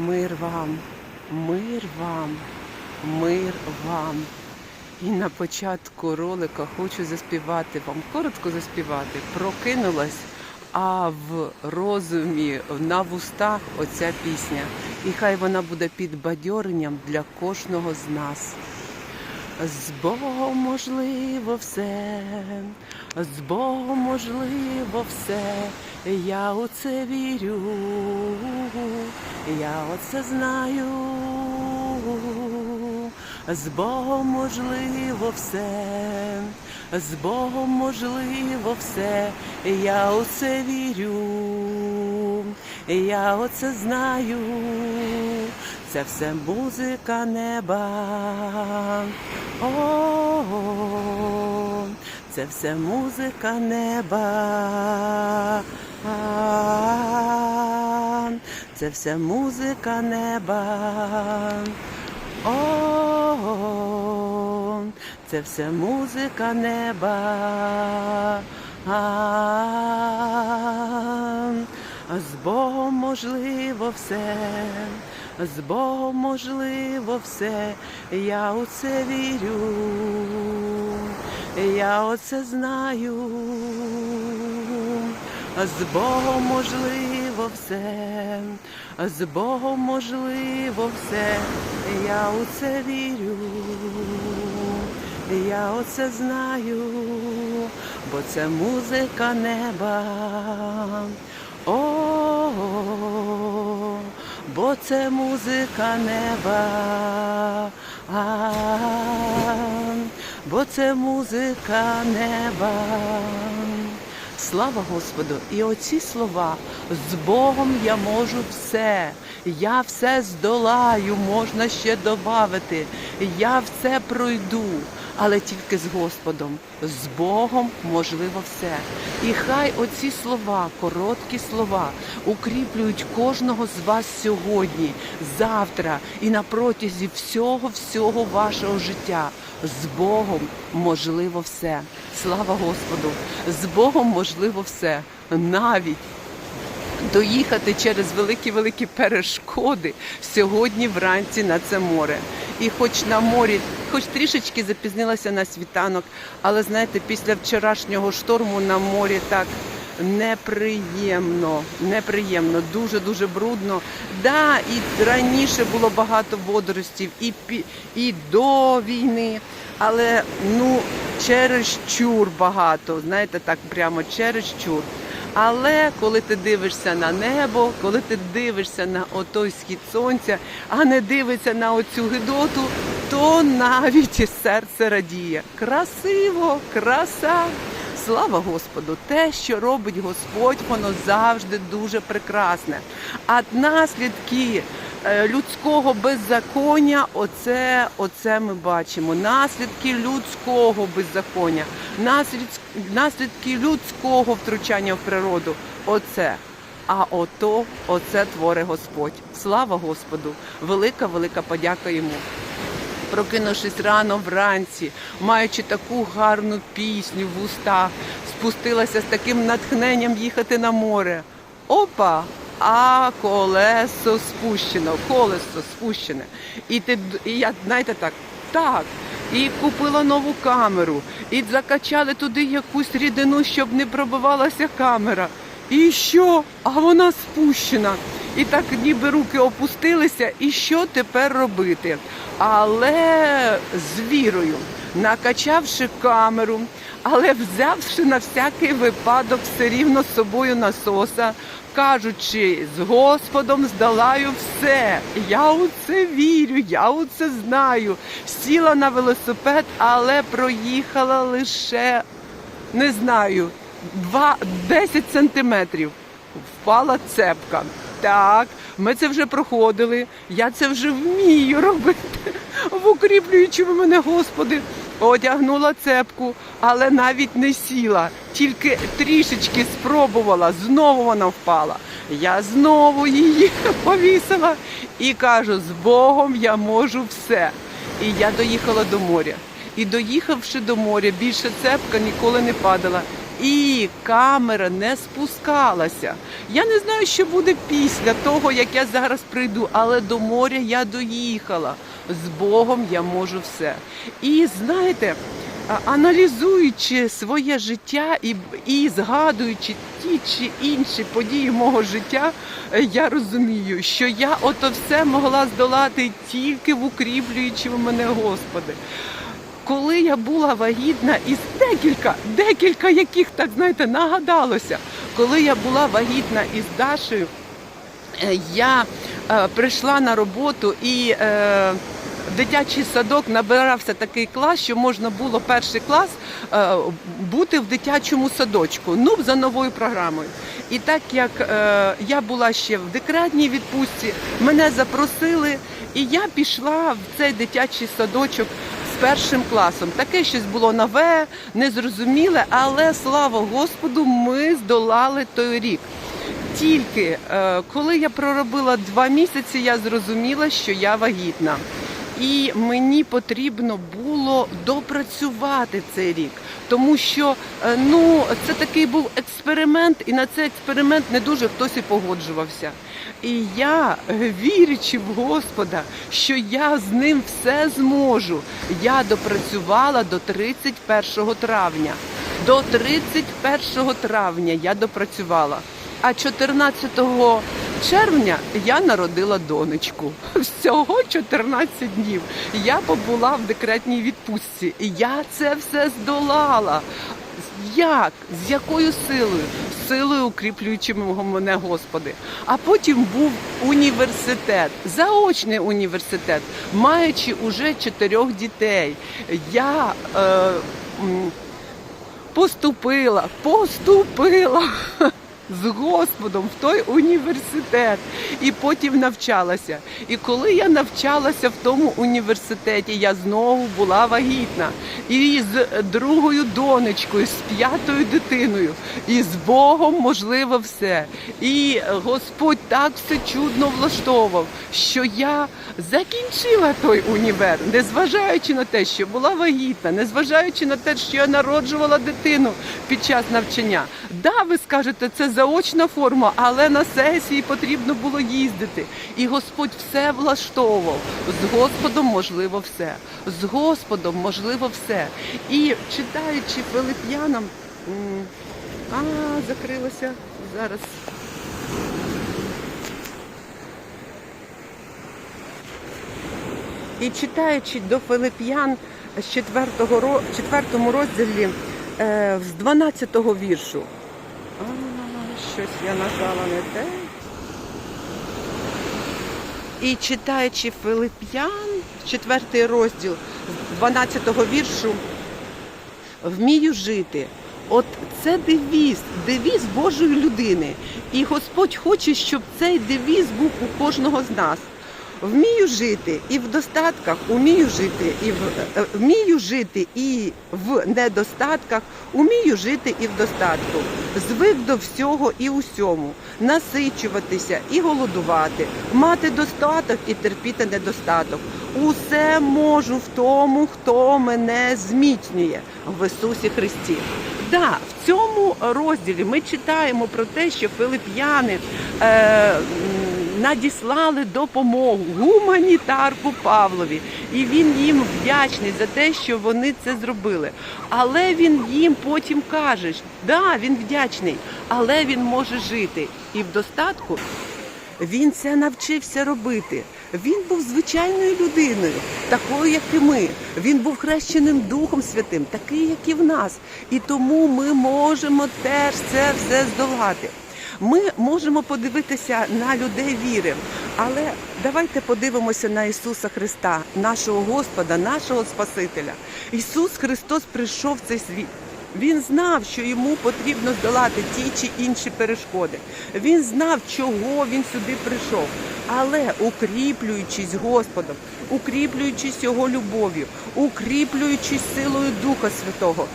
Мир вам, мир вам, мир вам. І на початку ролика хочу заспівати вам, коротко заспівати. Прокинулась, а в розумі, на вустах оця пісня. І хай вона буде підбадьоренням для кожного з нас. З Богом можливо все, з Богом можливо все. Я у це вірю, я оце знаю. З Богом можливо все, з Богом можливо все. Я у це вірю, я оце знаю. Це все музика неба. О, це все музика неба. Це все музика неба. О, це все музика неба. А, з Богом можливо все, з Богом можливо все, я у це вірю, я оце знаю, з Богом можливо все, з Богом можливо все, я у це вірю, я оце знаю, бо це музика неба. О, бо це музика неба, а, бо це музика неба. Слава Господу! І оці слова з Богом я можу все. Я все здолаю, можна ще додати. Я все пройду, але тільки з Господом, з Богом можливо все. І хай оці слова, короткі слова, укріплюють кожного з вас сьогодні, завтра і на протязі всього всього вашого життя. З Богом можливо все. Слава Господу! З Богом можливо все. Навіть доїхати через великі-великі перешкоди сьогодні вранці на це море. І хоч на морі, хоч трішечки запізнилася на світанок, але знаєте, після вчорашнього шторму на морі так неприємно, неприємно, дуже дуже брудно. Да, і раніше було багато водоростів, і і до війни, але ну через чур багато. Знаєте, так прямо через чур. Але коли ти дивишся на небо, коли ти дивишся на отой схід сонця, а не дивишся на оцю гидоту, то навіть серце радіє. Красиво, краса. Слава Господу! Те, що робить Господь, воно завжди дуже прекрасне. А наслідки е, людського беззаконня, оце, оце ми бачимо. Наслідки людського беззаконня, наслідки, людського втручання в природу. Оце. А ото, оце творить Господь. Слава Господу! Велика, велика подяка йому прокинувшись рано вранці, маючи таку гарну пісню в устах, спустилася з таким натхненням їхати на море. Опа! А колесо спущено, колесо спущене. І ти і я, знаєте так, так. І купила нову камеру, і закачали туди якусь рідину, щоб не пробивалася камера. І що? А вона спущена. І так ніби руки опустилися, і що тепер робити? Але з вірою, накачавши камеру, але взявши на всякий випадок все рівно з собою насоса, кажучи, з Господом здолаю все. Я у це вірю, я у це знаю. Сіла на велосипед, але проїхала лише не знаю, два, 10 сантиметрів. Впала цепка. Так, ми це вже проходили. Я це вже вмію робити. В укріплюючому мене, Господи, одягнула цепку, але навіть не сіла, тільки трішечки спробувала, знову вона впала. Я знову її повісила і кажу: з Богом я можу все. І я доїхала до моря. І доїхавши до моря, більше цепка ніколи не падала. І камера не спускалася. Я не знаю, що буде після того, як я зараз прийду, але до моря я доїхала. З Богом я можу все. І знаєте, аналізуючи своє життя і, і згадуючи ті чи інші події мого життя, е, я розумію, що я ото все могла здолати тільки в укріплюючому мене Господи. Коли я була вагітна, із декілька, декілька яких так знаєте, нагадалося, коли я була вагітна із Дашею, Е, я е, прийшла на роботу і е, дитячий садок набирався такий клас, що можна було перший клас е, бути в дитячому садочку, ну за новою програмою. І так як е, я була ще в декретній відпустці, мене запросили, і я пішла в цей дитячий садочок першим класом. Таке щось було нове, незрозуміле, але слава Господу, ми здолали той рік. Тільки е, коли я проробила два місяці, я зрозуміла, що я вагітна. І мені потрібно було допрацювати цей рік, тому що е, ну це такий був експеримент, і на цей експеримент не дуже хтось і погоджувався. І я, вірячи в Господа, що я з ним все зможу, я допрацювала до 31 травня. До 31 травня я допрацювала. А 14 червня я народила донечку. Всього 14 днів. Я побула в декретній відпустці. Я це все здолала. Як? З якою силою? Силою укріплюючим мене Господи. А потім був університет, заочний університет, маючи уже чотирьох дітей. Я е, поступила, поступила з Господом в той університет і потім навчалася. І коли я навчалася в тому університеті, я знову була вагітна. І з другою донечкою, з п'ятою дитиною, і з Богом можливо все. І Господь так все чудно влаштовував, що я закінчила той універ, незважаючи на те, що була вагітна, незважаючи на те, що я народжувала дитину під час навчання. Да, ви скажете, це заочна форма, але на сесії потрібно було їздити. І Господь все влаштовував. З Господом можливо все. З Господом можливо все. І читаючи Филип'янам, а, закрилося зараз. І читаючи до Филип'ян з 4 ро- 4 розділі е, з 12 віршу. Щось я нажала не те. І читаючи Филип'ян, 4 розділ з 12 віршу, вмію жити. От це девіз, девіз Божої людини. І Господь хоче, щоб цей девіз був у кожного з нас. Вмію жити і в достатках, умію жити, і в е, вмію жити і в недостатках, умію жити і в достатку. Звик до всього і усьому, насичуватися і голодувати, мати достаток і терпіти недостаток. Усе можу в тому, хто мене зміцнює в Ісусі Христі. Да, в цьому розділі ми читаємо про те, що филип'яни е, надіслали допомогу гуманітарку Павлові, і він їм вдячний за те, що вони це зробили. Але він їм потім каже, да, він вдячний, але він може жити і в достатку. Він це навчився робити. Він був звичайною людиною, такою, як і ми. Він був хрещеним Духом Святим, такий, як і в нас. І тому ми можемо теж це все здолати. Ми можемо подивитися на людей віри, але давайте подивимося на Ісуса Христа, нашого Господа, нашого Спасителя. Ісус Христос прийшов в цей світ. Він знав, що йому потрібно здолати ті чи інші перешкоди. Він знав, чого він сюди прийшов. Але укріплюючись Господом, укріплюючись його любов'ю, укріплюючись силою Духа Святого,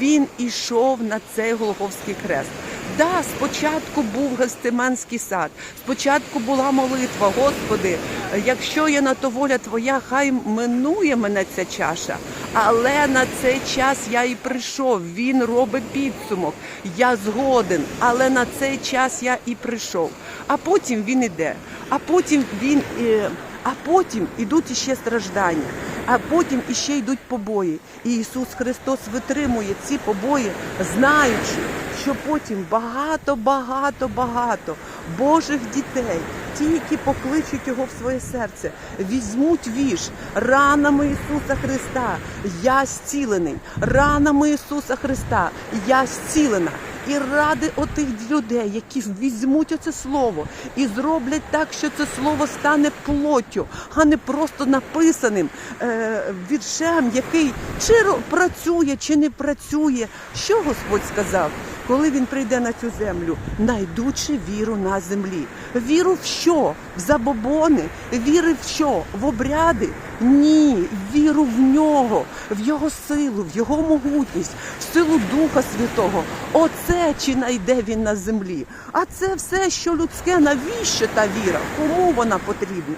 він ішов на цей Голгофський хрест. Да, спочатку був Гестиманський сад, спочатку була молитва, Господи, якщо є на то воля Твоя, хай минує мене ця чаша. Але на цей час я і прийшов. Він робить підсумок. Я згоден, але на цей час я і прийшов. А потім він іде. А потім він. е, А потім ідуть іще страждання, а потім іще йдуть побої. І Ісус Христос витримує ці побої, знаючи, що потім багато, багато, багато Божих дітей, ті, які покличуть його в своє серце, візьмуть віж ранами Ісуса Христа. Я зцілений. Ранами Ісуса Христа. Я зцілена. І ради отих людей, які візьмуть оце слово і зроблять так, що це слово стане плоттю, а не просто написаним е, віршем, який чи працює, чи не працює. Що Господь сказав, коли він прийде на цю землю, найдучи віру на землі. Віру в що? В забобони, віри в що? В обряди? Ні, віру в нього, в його силу, в його могутність, в силу Духа Святого. Оце чи найде він на землі. А це все, що людське, навіщо та віра? Кому вона потрібна?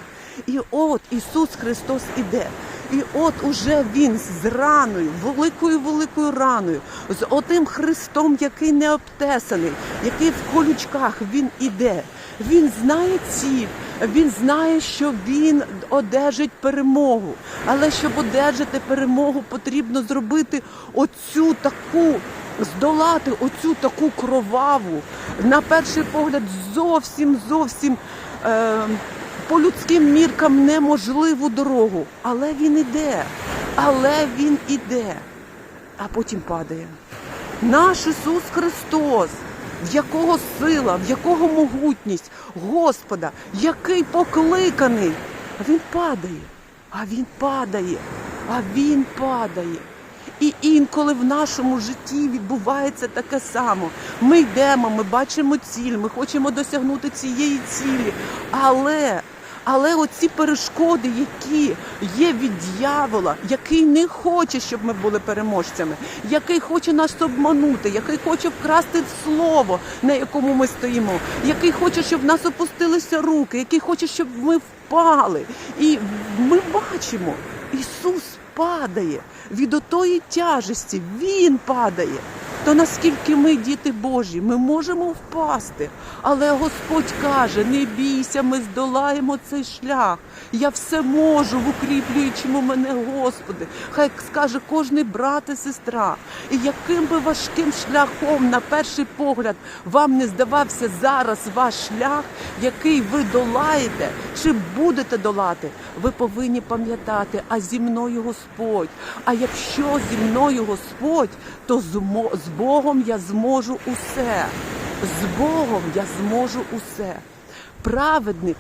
І от Ісус Христос іде. І от уже він з раною, великою великою раною, з отим Христом, який не обтесаний, який в колючках він іде. Він знає ціль, він знає, що він одержить перемогу. Але щоб одержати перемогу, потрібно зробити оцю таку, здолати оцю таку кроваву, на перший погляд, зовсім зовсім. Е- по людським міркам неможливу дорогу. Але він іде, але він іде, а потім падає. Наш Ісус Христос, в якого сила, в якого могутність Господа, який покликаний, а він падає, а він падає, а він падає. І інколи в нашому житті відбувається таке само. Ми йдемо, ми бачимо ціль, ми хочемо досягнути цієї цілі. Але, але оці перешкоди, які є від дьявола, який не хоче, щоб ми були переможцями, який хоче нас обманути, який хоче вкрасти слово, на якому ми стоїмо, який хоче, щоб в нас опустилися руки, який хоче, щоб ми впали. І ми бачимо, Ісус падає від отої тяжесті, Він падає. То наскільки ми, діти Божі, ми можемо впасти. Але Господь каже: не бійся, ми здолаємо цей шлях. Я все можу в укріплюючому мене, Господи. Хай скаже кожний брат і сестра. І яким би важким шляхом, на перший погляд, вам не здавався зараз ваш шлях, який ви долаєте, чи будете долати, ви повинні пам'ятати, а зі мною Господь. А якщо зі мною Господь, то змо- Богом я зможу усе. З Богом я зможу усе. Праведник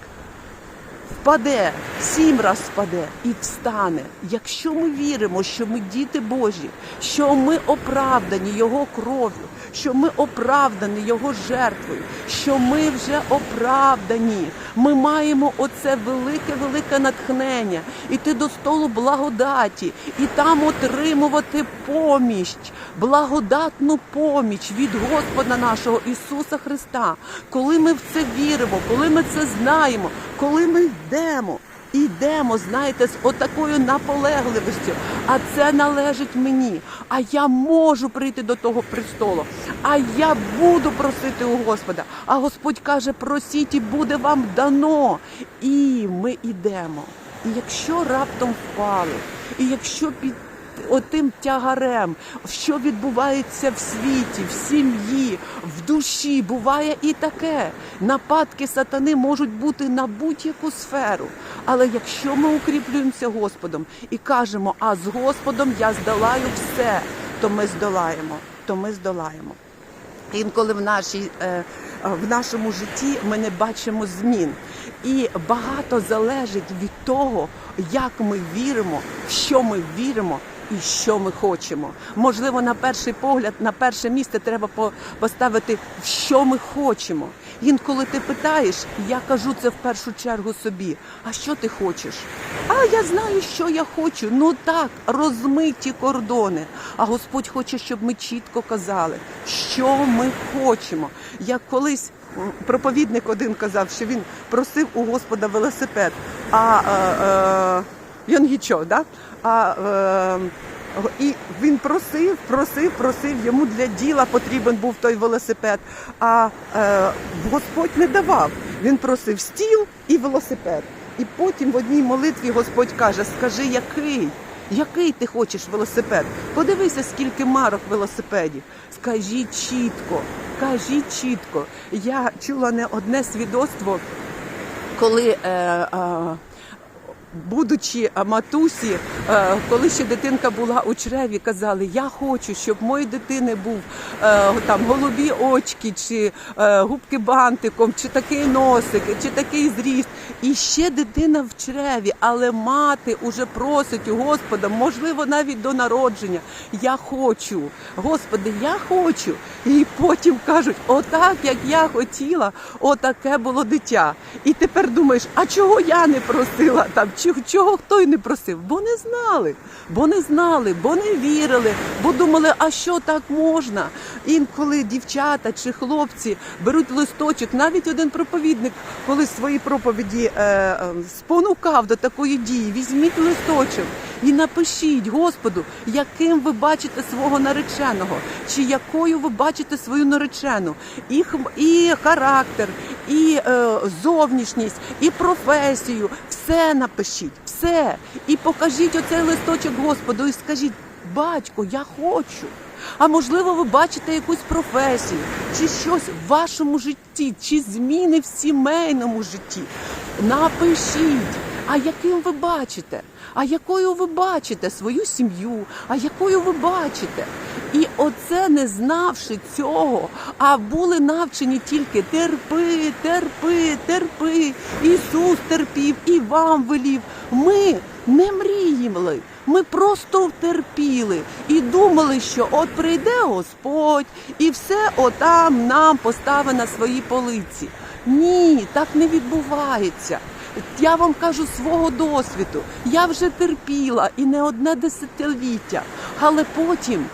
впаде, сім раз впаде і встане. Якщо ми віримо, що ми діти Божі, що ми оправдані Його кров'ю, що ми оправдані Його жертвою, що ми вже оправдані. Ми маємо оце велике, велике натхнення, іти до столу благодаті і там отримувати поміч, благодатну поміч від Господа нашого Ісуса Христа. Коли ми в це віримо, коли ми це знаємо, коли ми йдемо. йдемо, знаєте, з отакою наполегливістю. А це належить мені. А я можу прийти до того престолу. А я буду просити у Господа. А Господь каже: просіть і буде вам дано. І ми йдемо. І якщо раптом впали, і якщо під отим тягарем, що відбувається в світі, в сім'ї, в душі, буває і таке. Нападки сатани можуть бути на будь-яку сферу. Але якщо ми укріплюємося Господом і кажемо, а з Господом я здолаю все, то ми здолаємо, то ми здолаємо. Інколи в нашій е, в нашому житті ми не бачимо змін, і багато залежить від того, як ми віримо, в що ми віримо і що ми хочемо. Можливо, на перший погляд, на перше місце треба поставити, що ми хочемо. Інколи ти питаєш, я кажу це в першу чергу собі. А що ти хочеш? А я знаю, що я хочу. Ну так, розмиті кордони. А Господь хоче, щоб ми чітко казали, що ми хочемо. Як колись проповідник один казав, що він просив у Господа велосипед. А е, е, Йонгічо, да? А е, і він просив, просив, просив. Йому для діла потрібен був той велосипед. А е, Господь не давав. Він просив стіл і велосипед. І потім в одній молитві Господь каже: Скажи, який? Який ти хочеш велосипед? Подивися, скільки марок велосипедів. Скажіть чітко, кажіть чітко. Я чула не одне свідоцтво, коли. Е, е, Будучи матусі, е, коли ще дитинка була у чреві, казали: Я хочу, щоб моєї дитини був е, там голубі очки, чи е, губки бантиком, чи такий носик, чи такий зріст. І ще дитина в чреві, але мати уже просить у Господа, можливо, навіть до народження. Я хочу, Господи, я хочу. І потім кажуть, отак, як я хотіла, отаке було дитя. І тепер думаєш, а чого я не просила там? Чого хто й не просив? Бо не знали, бо не знали, бо не вірили, бо думали, а що так можна? Інколи дівчата чи хлопці беруть листочок, навіть один проповідник, коли свої проповіді е, е, спонукав до такої дії, візьміть листочок. І напишіть Господу, яким ви бачите свого нареченого, чи якою ви бачите свою наречену, і, і характер, і е, зовнішність, і професію. Все напишіть, все. І покажіть оцей листочок Господу, і скажіть, батько, я хочу. А можливо, ви бачите якусь професію, чи щось в вашому житті, чи зміни в сімейному житті. Напишіть. А яким ви бачите? А якою ви бачите свою сім'ю? А якою ви бачите? І оце не знавши цього, а були навчені тільки терпи, терпи, терпи. Ісус терпів і вам велів. Ми не мріяли. Ми просто терпіли і думали, що от прийде Господь і все отам нам поставить на свої полиці. Ні, так не відбувається. Я вам кажу свого досвіду. Я вже терпіла і не одне десятиліття. Але потім,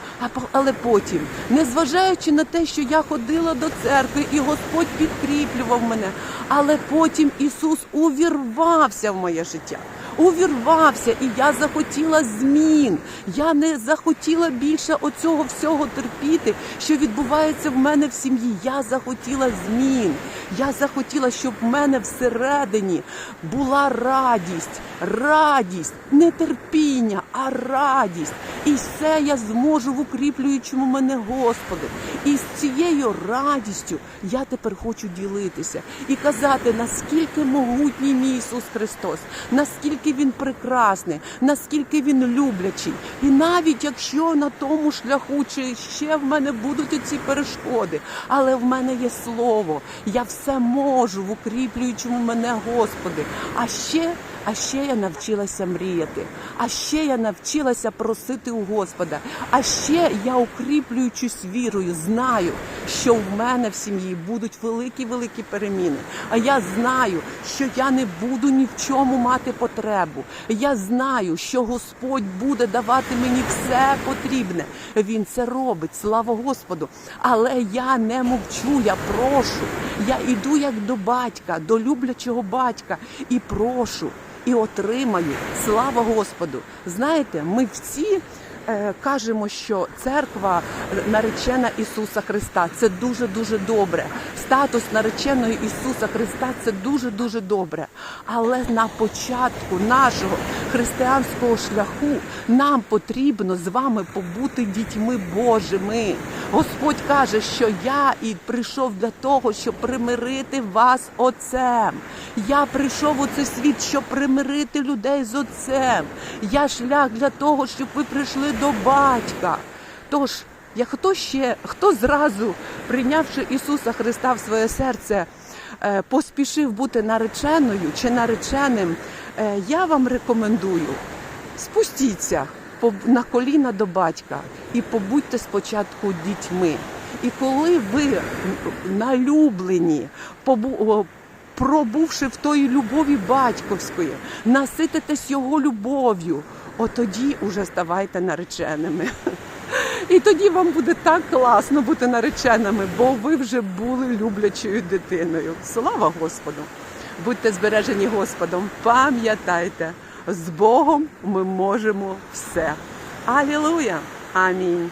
але потім, незважаючи на те, що я ходила до церкви і Господь підкріплював мене, але потім Ісус увірвався в моє життя. Увірвався, і я захотіла змін. Я не захотіла більше оцього всього терпіти, що відбувається в мене в сім'ї. Я захотіла змін. Я захотіла, щоб в мене всередині була радість, радість, не терпіння, а радість. І все я зможу в укріплюючому мене Господи. І з цією радістю я тепер хочу ділитися і казати, наскільки могутній мій Ісус Христос, наскільки Він прекрасний, наскільки Він люблячий. І навіть якщо на тому шляху чи ще в мене будуть ці перешкоди, але в мене є слово, я все можу в укріплюючому мене Господи. А ще а ще я навчилася мріяти, а ще я навчилася просити у Господа. А ще я укріплюючись вірою, знаю, що в мене в сім'ї будуть великі великі переміни. А я знаю, що я не буду ні в чому мати потребу. Я знаю, що Господь буде давати мені все потрібне. Він це робить, слава Господу. Але я не мовчу, я прошу. Я іду як до батька, до люблячого батька, і прошу і отримаю. Слава Господу! Знаєте, ми всі. Е, Кажемо, що церква наречена Ісуса Христа це дуже дуже добре. Статус нареченої Ісуса Христа це дуже дуже добре. Але на початку нашого християнського шляху нам потрібно з вами побути дітьми Божими. Господь каже, що я і прийшов для того, щоб примирити вас Отцем. Я прийшов у цей світ, щоб примирити людей з Отцем. Я шлях для того, щоб ви прийшли до батька. Тож, я хто ще, хто зразу, прийнявши Ісуса Христа в своє серце, е, поспішив бути нареченою чи нареченим, е, я вам рекомендую спустіться, на коліна до батька і побудьте спочатку дітьми. І коли ви налюблені, пробувши в тої любові батьківської, насититесь його любов'ю, от тоді уже ставайте нареченими. І тоді вам буде так класно бути нареченими, бо ви вже були люблячою дитиною. Слава Господу! Будьте збережені Господом, пам'ятайте, з Богом ми можемо все. Алілуя! Амінь.